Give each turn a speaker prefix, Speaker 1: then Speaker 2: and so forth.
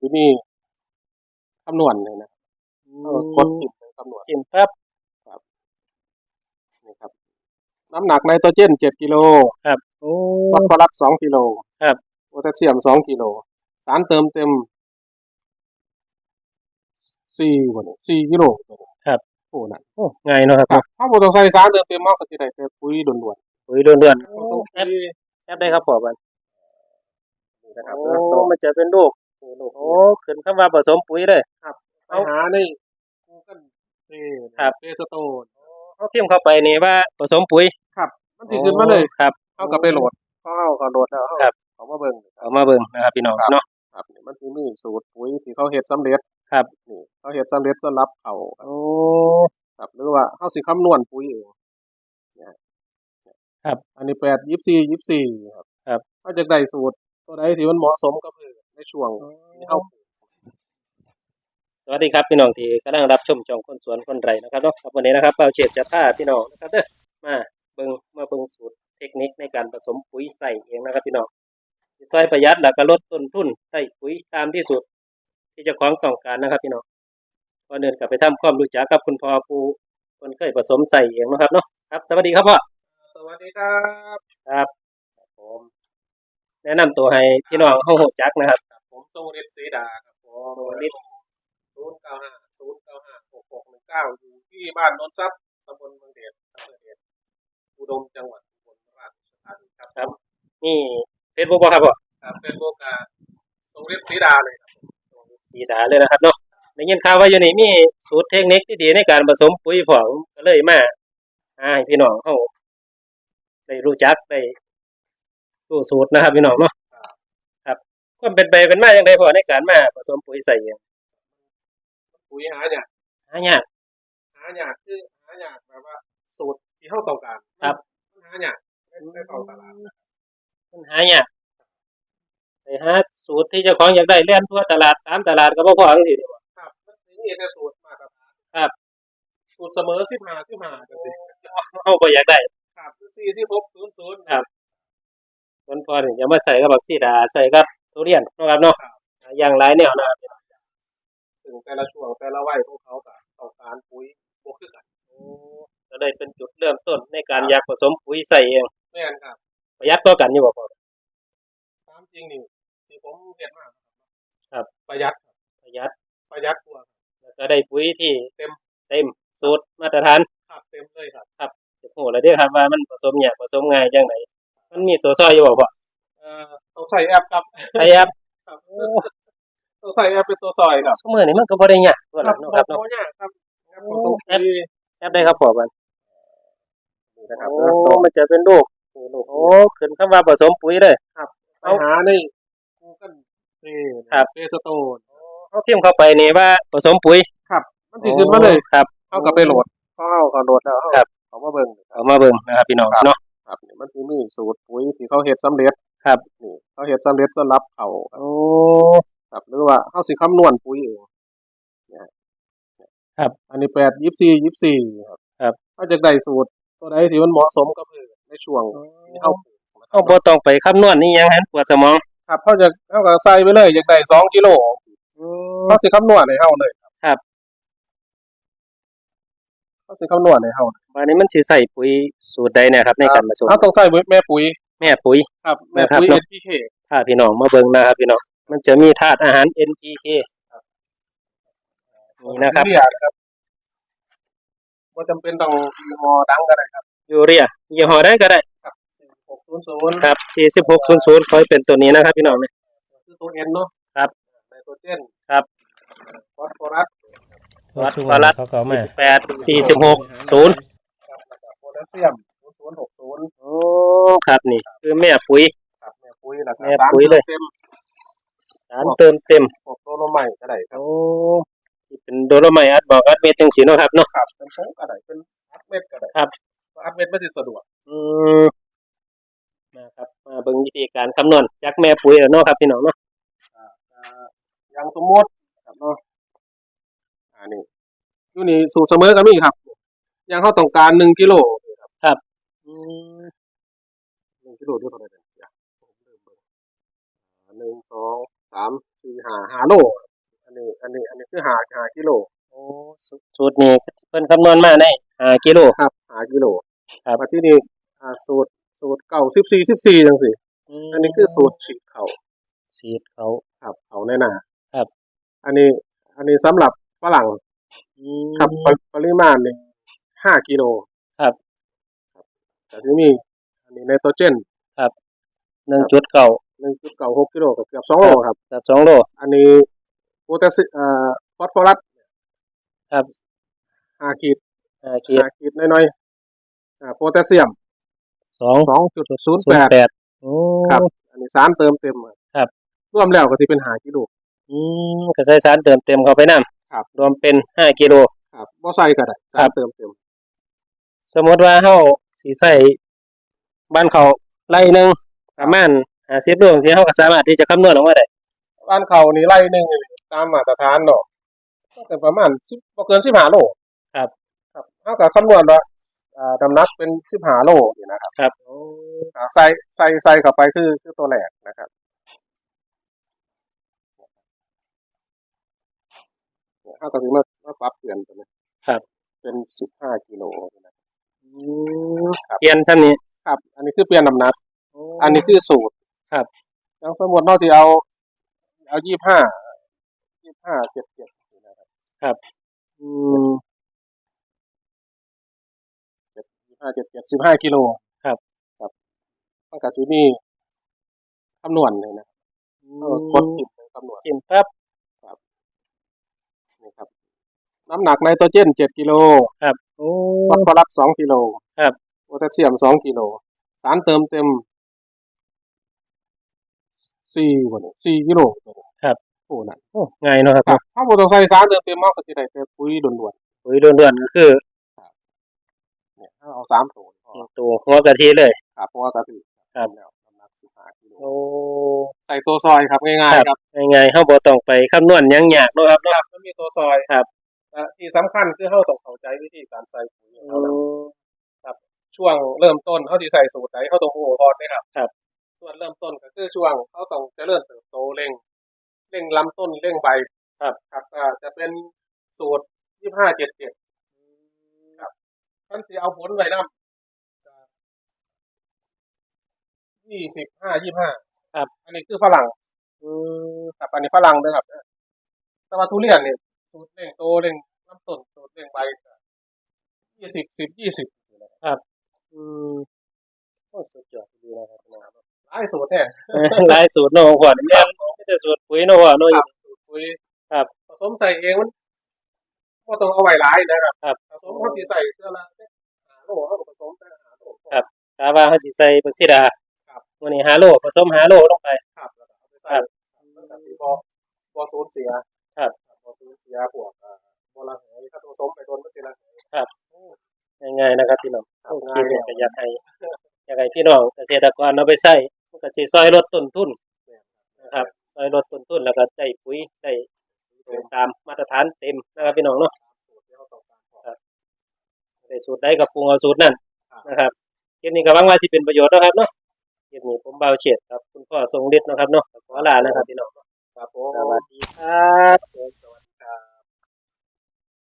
Speaker 1: ที่นี่คำนวณเลยนะเอากดติดเลยคำนวณ
Speaker 2: จิ้มปั๊บ
Speaker 1: นี่ครับ น้ำหนักไนโตรเจนเจ็ดกิโล
Speaker 2: ครับโอ้
Speaker 1: ฟอสฟอรัสสองกิโล
Speaker 2: ครับ
Speaker 1: โพแทสเซียมสองกิโล สารเติมเต็มสี่วันนี้สี่กิโล
Speaker 2: ครับ
Speaker 1: โอ้นั่น
Speaker 2: โอ้ง่ายเนาะครับ
Speaker 1: ครับถ้าบ่ต้องใส่สารเติมเต็มมากก็จะได้แต่ปุ๋ยด่วน
Speaker 2: ปุ๋ยเดือน
Speaker 1: ๆ
Speaker 2: ๆ
Speaker 1: ผสม
Speaker 2: แอ
Speaker 1: ปุ๋
Speaker 2: ป
Speaker 1: ย
Speaker 2: แอปได้ครับพ่อบัน
Speaker 1: นี่นะครับ
Speaker 2: โอ้มันจะเป็นลูก
Speaker 1: ลูก
Speaker 2: โอ้ขึ้นคำว่าผสมปุ๋ยเลย
Speaker 1: ไปหาใน Google Play
Speaker 2: ครับ
Speaker 1: Play Store
Speaker 2: เขาพิมพ์เข้าไปนี่ว่าผสมปุ๋ย
Speaker 1: ครับมันสิขึ้นมาเลย
Speaker 2: ครับ
Speaker 1: เข้ากับไปโหลดเข้ากับโหลดแล้ว
Speaker 2: ครับ
Speaker 1: เขามาเบิ่ง
Speaker 2: เอามาเบิ่งนะครับพี่น้อง
Speaker 1: ครับ
Speaker 2: เนาะ
Speaker 1: ครับนี่มันสิมีสูตรปุ๋ยที่เขาเฮ็ดสำเร็จ
Speaker 2: ครับ
Speaker 1: นี่เขาเฮ็ดสำเร็จสำหรับเขา
Speaker 2: โอ้
Speaker 1: ครับหรือว่าเขาสิคำนวณปุ๋ยเองเนี่ย
Speaker 2: ครับ
Speaker 1: อันนี้แปดยี่สี่ยี่สี่ครับ
Speaker 2: ครับ
Speaker 1: เขาจะได้สูตรตัวใดที่มันเหมาะสมกับพืช ในช่วงที่เขาปลูก
Speaker 2: สวัสดีครับพี่น้องที่กำลังรับชมช่องคนสวนคนไร่นะครับเนาะครับวันนี้นะครับเราเฉียดจะพาพี่น้องนะครับเด้อมาเบิ่งมาเบิ่งสูตรเทคนิคในการผสมปุ๋ยใส่เองนะครับพี่น้องสิซอยประหยัดแล้วก็ลดต้นทุนใส่ปุ๋ยตามที่สุด ที่เจ้าของต้องการนะครับพี่น้องก่อนเดินกลับไปทำความรู้จักกับคุณพ่อผู้คนเคยผสมใส่เองนะครับเนาะครับ สวัสดีครับพ่อ
Speaker 1: สวัสดีครับ
Speaker 2: ครับผมแนะนำตัวให้พี่น้องห้องหกจักนะครับ
Speaker 1: ผมทรงฤทธิ์ศรีดาครับผม
Speaker 2: ทรงฤทธิ์
Speaker 1: ศูนย์เก้าห้าศูนย์เก้าห้าหกหกหนึ่งเก้าอยู่ที่บ้านโนนทรัพย์ตำบลเมืองเดชอำเภอเดชอุดมจังหวัดอุบลราชธานีครับ
Speaker 2: ครับนี่เฟซบุ๊กครับพ่อ
Speaker 1: ครับเป็นโอกาสทรงฤทธิ์ศรีดาเลยครับ
Speaker 2: สีดาเลยนะครับเนาะได้ยินข่าวว่าอยู่นี่มีสูตรเทคนิคที่ดีในการผสมปุ๋ยผงก็เลยมาหาให้พี่น้องเฮาได้รู้จักได้รู้สูตรนะครับพี่น้องเนาะ ครับความเป็นไปเป็นมาอย่างไรพอในการมาผสมปุ๋ยใส่เอง
Speaker 1: ปุ๋ยหาเนี่ย
Speaker 2: หายาก
Speaker 1: หาอยากคือหาอยากแบบว่าสูตรที่เขาต้องการ
Speaker 2: ครับ
Speaker 1: มันหาอยากไม่ไม่เข้าตลาด
Speaker 2: มันหายากไปหาสูตรที่เจ้าของอยากได้เล่นทั่วตลาดสามตลาดก็บ่พอจังซี่เด้อ
Speaker 1: ครับมันมีแต่สูตรมาตรฐาน
Speaker 2: ครับ
Speaker 1: สูตรเสมอสิบห้าสิบห้าจังซี่
Speaker 2: เฮาบ่อยากได้
Speaker 1: ครับสี่สิบหกศูนย์ศูนย์
Speaker 2: ครับมันพอนี่อย่ามาใส่กับบักซีดาใส่กับ ทุเรียนเนาะครับเนาะอย่างหลายแนวนะครับ
Speaker 1: ซึ่งแต่ละช่วงแต่ละวัยของเขาก็ต้องการปุ๋ยบวกคือกัน
Speaker 2: ก็เลยเป็นจุดเริ่มต้นในการอยากผสมปุ๋ยใส่เอง
Speaker 1: แม่นครับ
Speaker 2: ประหยัดก็กันอยู่บ่พอ
Speaker 1: ตามจริงนี่ที่ผมเรียนมา
Speaker 2: ครับ
Speaker 1: ประหยัดครับ
Speaker 2: ประหยัด
Speaker 1: ประหยัดกว่า
Speaker 2: แล้วก็ได้ปุ๋ยที่
Speaker 1: เต็ม
Speaker 2: เต็มสูตรมาตรฐาน
Speaker 1: ครับเต็มเลยครับ
Speaker 2: จะโหแล้วเด้อครับว่ามันผสมยากผสมง่ายจังไดมันมีตัวซอยอยู่บ่พ่อ
Speaker 1: เอ่อ ต้องใส่แอปครับ
Speaker 2: ใช่ครับ
Speaker 1: ครับต้องใส่แอปเป็นตัวซอยครับ
Speaker 2: ซุมื้อนี้มันก็บ่ได้ยากว่า
Speaker 1: ครั
Speaker 2: ล่ะ
Speaker 1: บ
Speaker 2: เนาะครับเนาะ
Speaker 1: โอ้ยครับแอปผสม
Speaker 2: แอ
Speaker 1: ปุ๋
Speaker 2: ป
Speaker 1: ย
Speaker 2: แอปได้ครับพ่อบัด
Speaker 1: นี่นะครับ
Speaker 2: โอ้มันจะเป็นลูกโอ้ขึ้นคำว่าผสมปุ๋ยเลย
Speaker 1: ไปหาใน Google Play
Speaker 2: ครับ
Speaker 1: Play Store
Speaker 2: เฮาพิมพ์เข้าไปนี่ว่าผสมปุ๋ย
Speaker 1: ครับ มันสิขึ้นมาเลย
Speaker 2: ครับ
Speaker 1: เข้ากับไปโหลดเข้ากับโหลดแล้ว
Speaker 2: ครับ
Speaker 1: เขามาเบิ่ง
Speaker 2: เอามาเบิ่งนะครับพี่น้อง
Speaker 1: ครับ
Speaker 2: เนาะ
Speaker 1: ครับนี่มันสิมีสูตรปุ๋ยที่เขาเฮ็ดสำเร็จ
Speaker 2: ครับ
Speaker 1: นี่ เขาเฮ็ดสำเร็จสำหรับเขา
Speaker 2: โอ้
Speaker 1: ครับหรือว่าเขาสิคำนวณปุ๋ยเองเนี่ย
Speaker 2: ครับ
Speaker 1: อันนี้แปดยี่สี่ยี่สี่ครับ
Speaker 2: ครับ
Speaker 1: เขาจะได้สูตรตัวใดที่มันเหมาะสมกับพืชในช่วงที่เขาปลูกนะค
Speaker 2: เฮา
Speaker 1: รับ
Speaker 2: บ่ต้องไปคำนวณนี่ยังให้มันปวดสมอง
Speaker 1: ครับเขาจะเขาก็ใส่ไปเลยอยากได้สองกิโลเขาสิคำนวณให้เฮาเลย
Speaker 2: ครับ
Speaker 1: เขาสิคำนวณให้เฮา
Speaker 2: วันนี้มันสิใส่ปุ๋ยสูตรใดเนี่ยครับในการผสม
Speaker 1: เขาต้องใส่แม่ปุ๋ย
Speaker 2: แม่ปุ๋ย
Speaker 1: ครับแม่
Speaker 2: นะครับ
Speaker 1: ปุ๋ย
Speaker 2: เนอะ
Speaker 1: NPK
Speaker 2: ถ้าพี่น้องมาเบิ่งนะครับพี่น้องมันจะมีธาตุอาหาร NPK นี่นะครับ
Speaker 1: เรียนะครับว่าจำเป็นต้องยี่ห้อดังก็ได้ครับ
Speaker 2: ยูเรียยี่ห้อใดก็ได้
Speaker 1: หกศูนย์ศูนย์
Speaker 2: ครับ4600คอยเป็นตัวนี้นะครับ พี่น้องเนี่ย
Speaker 1: คือตัว N เนาะ
Speaker 2: ครับ
Speaker 1: ไนโตรเจน
Speaker 2: ครับ
Speaker 1: ฟอสฟอรัส
Speaker 2: วัดฟารัส48 46 0
Speaker 1: ครับแล้วก็โพแทสเซียมศูนย์หกศูนย์
Speaker 2: โอ้ ครับนี่ คือแม่ปุ๋ย
Speaker 1: ครับแม่ปุ๋ยแล้วก็
Speaker 2: แม่
Speaker 1: สาร
Speaker 2: ปุ๋ยเลย
Speaker 1: เต็ม
Speaker 2: สารเติมเต็ม
Speaker 1: พวกโดโลไมต์ก็ได้ครับ
Speaker 2: โอ้ที่เป็นโดโลไมต์อัดบอกอัดเม็ดจังซี่เนาะครับเนาะ
Speaker 1: ครับเป็นผงก็ได้เป็นอัดเม็ดก็ได้
Speaker 2: ครับ
Speaker 1: เพราะอัดเม็ดมันสิสะดวก
Speaker 2: อืมนะครับมาเบิ่งวิธีการคำนวณจากแม่ปุ๋ยแล้วเนาะครับพี่น้องเนาะ
Speaker 1: อ่าอย่างสมมติครับเนาะอันนี้อยู่นี่สูตรเสมอก็มีครับอย่างเขาต้องการหนึ่งกิโล
Speaker 2: อืม
Speaker 1: หนึ่งกิโลด้วยเท่าไหร่เนี่ยผมลืมเบิ่งอ่าหนึ่งสองสามสี่หาหาโลอันนี้ อันนี้ อันนี้คือหาหากิโล
Speaker 2: โอ้สูสูตรนี้เพิ่นคำนวณมาได้5กิโล
Speaker 1: ครับหากิโล
Speaker 2: ครับ
Speaker 1: มาที่นี่อ่าสูตรสูตรเก่าสิบสี่สิบสี่จังสิอันนี้คือสูตรฉีดเขา
Speaker 2: สีดเขา
Speaker 1: ครับเขาในนา
Speaker 2: ครับ
Speaker 1: อันนี้ อันนี้สำหรับฝรั่ง
Speaker 2: อืม
Speaker 1: ครับปริปริมาณหนึ่งห้ากิโล
Speaker 2: ครับ
Speaker 1: ครับแต่ที่มีอันนี้ไนโตรเจน
Speaker 2: หนึ่งจุดเก้า
Speaker 1: หนึ่งจุดเก้าหกกิโลกับเกือบสองโลครับ
Speaker 2: กับสองโล
Speaker 1: อันนี้โพแทสซิเอ่อฟอสฟอรัส
Speaker 2: ครับ
Speaker 1: ห้าขีด
Speaker 2: ห้าขีด
Speaker 1: ห้าขีดน้อยๆอ่าโพแทสเซียม
Speaker 2: สอง
Speaker 1: สองจุดศูนย์
Speaker 2: ศู
Speaker 1: แป
Speaker 2: นย์
Speaker 1: ด
Speaker 2: แปดโอ้
Speaker 1: ครับ อันนี้สารเติมเต็ม
Speaker 2: ครับ
Speaker 1: รวมแล้วก็จะเป็นหากิโล
Speaker 2: อืมก็ใส่สารเติมเต็มเข้าไปน้
Speaker 1: ครับำ
Speaker 2: รวมเป็นห้ากิโล
Speaker 1: ครับบ่ใส่ก็ได้สา
Speaker 2: ครั
Speaker 1: ร
Speaker 2: บ
Speaker 1: เติมเต็ม
Speaker 2: สมมติว่าเฮาสิใส่บ้านเขา ไร่หนึ่งประมาณห้าสิบโลจังซี่เฮาก็สามารถที่จะคำนวณออกมาได้
Speaker 1: บ้านเขานี่ไร่หนึ่งนี่ตามมาตรฐานเนาะก็เป็นประมาณสิบบ่เกินสิบห้าโล
Speaker 2: ครับ
Speaker 1: ครับเท่ากับคำนวณว่าอ่าน้ำหนักเป็นสิบห้าโลนี่นะครับ
Speaker 2: ครับ
Speaker 1: อ่าใส่ใส่ใส่เข้าไปคือคือตัวแรกนะครับเนี่ยเท่ากับสิมามาปรับเปลี่ยนตัวนี้
Speaker 2: ครับ
Speaker 1: เป็นสิบห้ากิโลนะครับ
Speaker 2: เปลี่ยนซ้ำนี้
Speaker 1: ครับ อันนี้คือเปลี่ยนน้ำหนัก อันนี้คือสูตร
Speaker 2: ครับ
Speaker 1: อย่างสมมติเราที่เอา เอายี่ห้ายี่ห้าเจ็ดเจ็ดนะครับ
Speaker 2: ครับ
Speaker 1: อืมเจ็ดยี่ห้าเจ็ดเจ็ดสิบห้ากิโล
Speaker 2: ครับ
Speaker 1: ครับมันกับซีนี่คำนวณเลยนะเอากดติดไปคำนวณ
Speaker 2: จิ้มปั๊บ
Speaker 1: นี่ครับ น้ำหนักไนโตรเจนเจ็ดกิโล
Speaker 2: ครับโอ้
Speaker 1: ฟอสฟอรัสสองกิโล
Speaker 2: ครับ
Speaker 1: โพแทสเซียมสองกิโล สารเติมเต็มสี่วันยสี่กิโลตัวนี้
Speaker 2: ครับ
Speaker 1: โอ้นั่น
Speaker 2: โอ้ง่ายเนาะครับ
Speaker 1: ครับถ้าบ่ต้องใส่สารเติมเต็มมากก็จะได้แต่ปุ๋ยด่วน
Speaker 2: ปุ๋ยล้วนๆก็คือ
Speaker 1: ๆเนี่ยถ้าเอาสามตัวพอ
Speaker 2: ตัวหัวกะทิเลย
Speaker 1: ครับเพราะว่ากระถือ
Speaker 2: ครับ
Speaker 1: แล้วน้ำหนักสิบห้ากิโล
Speaker 2: โอ้
Speaker 1: ใส่ตัวซอยครับง่ายๆครับ
Speaker 2: ง่ายๆเฮาบ่ต้องไปคำนวณหยังยากเนาะครับ
Speaker 1: ค
Speaker 2: เนาะ
Speaker 1: รับมันมีตัวซอย
Speaker 2: ครับ
Speaker 1: และที่สำคัญคือเราต้องเข้าใจวิธีการใส่ปุ๋ยของเรานะ ช่วงเริ่มต้นเขาสิใส่สูตรไหนเขาต้องโอ้ก่อนนะครับ
Speaker 2: ครับ
Speaker 1: ส่วนเริ่มต้นก็คือช่วงเขาต้องเจริญเติบโตเร่งเร่งลำต้นเร่งใบ
Speaker 2: ครับ
Speaker 1: ครับอ่าจะเป็นสูตรยี่ห้าเจ็ดเจ็ดครับท่านสิเอาผลไว้นํยี่สิบห้ายี่ห้า
Speaker 2: ครับ
Speaker 1: อันนี้คือฝรั่ง
Speaker 2: อืม
Speaker 1: ครับอันนี้ฝรั่งด้วยครับแต่ว่าทุเรียนเนี่ยสูตรเร่งโตเร่งลำต้นสูตรเร่งใบยี่สิบสิบยี่สิบ
Speaker 2: อืมโอ้สุดยอดดีนะครับพี่น้อง
Speaker 1: หลายสูตรเนี่ย
Speaker 2: หลายสูตรเนาะของขวัญแม่นไม่แต่สูตรปุ๋ยเนาะว่าเนาะ
Speaker 1: ครับสูตรปุ๋ย
Speaker 2: ครับ
Speaker 1: ผสมใส่เองมันก็ต้องเอาไว้หลายนะครับ
Speaker 2: ครับ
Speaker 1: ผสมเขาที่ใส่เท่าละหาโลเขาก็ผสมแต่หาโล
Speaker 2: ครับกาว่าเฮาสิใส่บักซิดา
Speaker 1: ครับ
Speaker 2: มื้อนี้5โลผสม5โลลงไป
Speaker 1: ครับแล้วก็เอาไปใส่
Speaker 2: ครับ
Speaker 1: มันก็สิบ่บ่สูญเสีย
Speaker 2: ครับ
Speaker 1: บ่สูญเสียพวกอ่าบ่ละเหยถ้าผสมไปโดนมันสิละเหย
Speaker 2: ง่ายๆนะครับพี่น้อง
Speaker 1: ครับ
Speaker 2: โอเค
Speaker 1: ง่าย
Speaker 2: เนี่ยก็อยากให้อยากให้พี่น้องเกษตรกรเอาไปใช้มันก็สิซอยลดต้นทุนนะครับซอยลดต้นทุนแล้วก็ได้ปุ๋ยได้ตามมาตรฐานเต็มนะครับพี่น้องเนาะ
Speaker 1: สูตรที่เราต้องการพอ
Speaker 2: ได้สูตรใดก็ปรุงเอาสูตรนั้นนะครับคลิปนี้ก็หวังว่าสิเป็นประโยชน์นะครับเนาะคลิปนี้ผมเบาเฉียดครับ คุณพ่อทรงฤทธิ์นะครับเนาะขอลานะครับพี่น้อง
Speaker 1: ครับผม
Speaker 2: สวัสดีครับ
Speaker 1: สวัส